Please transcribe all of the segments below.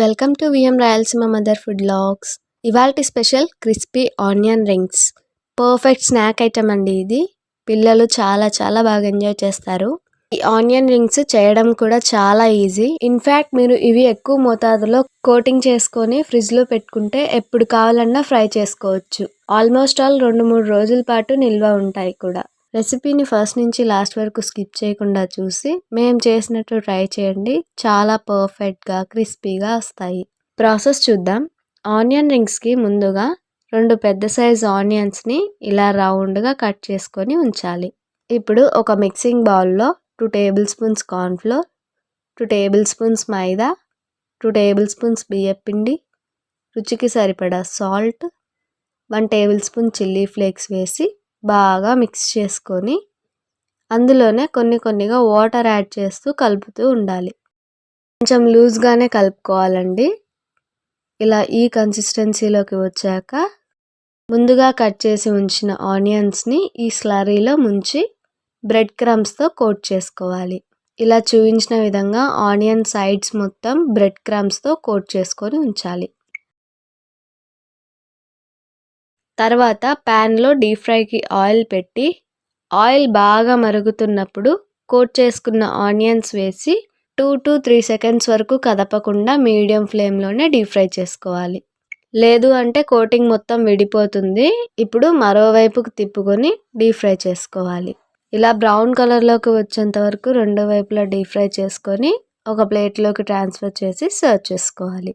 Welcome to VM Rayalaseema mother food logs. ఇవాల్టి special crispy onion rings. Perfect snack item అండి ఇది. పిల్లలు చాలా చాలా బాగా ఎంజాయ్ చేస్తారు. ఈ ఆనియన్ రింగ్స్ చేయడం కూడా చాలా ఈజీ. ఇన్ఫాక్ట్ మీరు ఇవి ఎక్కువ మోతాదులో కోటింగ్ చేసుకొని ఫ్రిడ్జ్లో పెట్టుకుంటే ఎప్పుడు కావాలన్నా ఫ్రై చేసుకోవచ్చు. ఆల్మోస్ట్ ఆల్ రెండు మూడు రోజుల పాటు నిల్వ ఉంటాయి కూడా. రెసిపీని ఫస్ట్ నుంచి లాస్ట్ వరకు స్కిప్ చేయకుండా చూసి మేము చేసినట్టు ట్రై చేయండి. చాలా పర్ఫెక్ట్గా క్రిస్పీగా వస్తాయి. ప్రాసెస్ చూద్దాం. ఆనియన్ రింగ్స్కి ముందుగా రెండు పెద్ద సైజ్ ఆనియన్స్ని ఇలా రౌండ్గా కట్ చేసుకొని ఉంచాలి. ఇప్పుడు ఒక మిక్సింగ్ బౌల్లో two tablespoons cornflour two tablespoons మైదా టూ టేబుల్ స్పూన్స్ బియ్యపిండి రుచికి సరిపడా salt one tablespoon chilli flakes వేసి బాగా మిక్స్ చేసుకొని అందులోనే కొన్ని కొన్నిగా వాటర్ యాడ్ చేస్తూ కలుపుతూ ఉండాలి. కొంచెం లూజ్గానే కలుపుకోవాలండి. ఇలా ఈ కన్సిస్టెన్సీలోకి వచ్చాక ముందుగా కట్ చేసి ఉంచిన ఆనియన్స్ని ఈ స్లరీలో ముంచి బ్రెడ్ క్రమ్స్తో కోట్ చేసుకోవాలి. ఇలా చూపించిన విధంగా ఆనియన్ సైడ్స్ మొత్తం బ్రెడ్ క్రమ్స్తో కోట్ చేసుకొని ఉంచాలి. తర్వాత ప్యాన్లో డీప్ ఫ్రైకి ఆయిల్ పెట్టి ఆయిల్ బాగా మరుగుతున్నప్పుడు కోట్ చేసుకున్న ఆనియన్స్ వేసి టూ టు త్రీ సెకండ్స్ వరకు కదపకుండా మీడియం ఫ్లేమ్లోనే డీప్ ఫ్రై చేసుకోవాలి. లేదు అంటే కోటింగ్ మొత్తం విడిపోతుంది. ఇప్పుడు మరోవైపుకు తిప్పుకొని డీప్ ఫ్రై చేసుకోవాలి. ఇలా బ్రౌన్ కలర్లోకి వచ్చేంత వరకు రెండో వైపులా డీప్ ఫ్రై చేసుకొని ఒక ప్లేట్లోకి ట్రాన్స్ఫర్ చేసి సర్వ్ చేసుకోవాలి.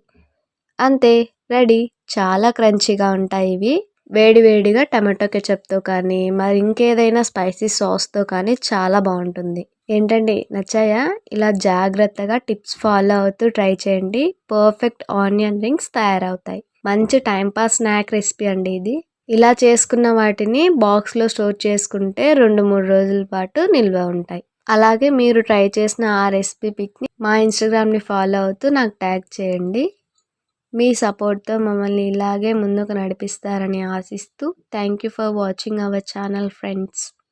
అంతే రెడీ. చాలా క్రంచీగా ఉంటాయి ఇవి. వేడివేడిగా టమాటో కెచప్తో కానీ మరి ఇంకేదైనా స్పైసీ సాస్తో కానీ చాలా బాగుంటుంది. ఏంటండి నచ్చాయా? ఇలా జాగ్రత్తగా టిప్స్ ఫాలో అవుతూ ట్రై చేయండి. పర్ఫెక్ట్ ఆనియన్ రింగ్స్ తయారవుతాయి. మంచి టైంపాస్ స్నాక్ రెసిపీ అండి ఇది. ఇలా చేసుకున్న వాటిని బాక్స్లో స్టోర్ చేసుకుంటే రెండు మూడు రోజుల పాటు నిల్వ ఉంటాయి. అలాగే మీరు ట్రై చేసిన ఆ రెసిపీ పిక్ని మా ఇన్స్టాగ్రామ్ని ఫాలో అవుతూ నాకు ట్యాగ్ చేయండి. మీ సపోర్ట్తో మమ్మల్ని ఇలాగే ముందుకు నడిపిస్తారని ఆశిస్తూ thank you for watching our channel friends.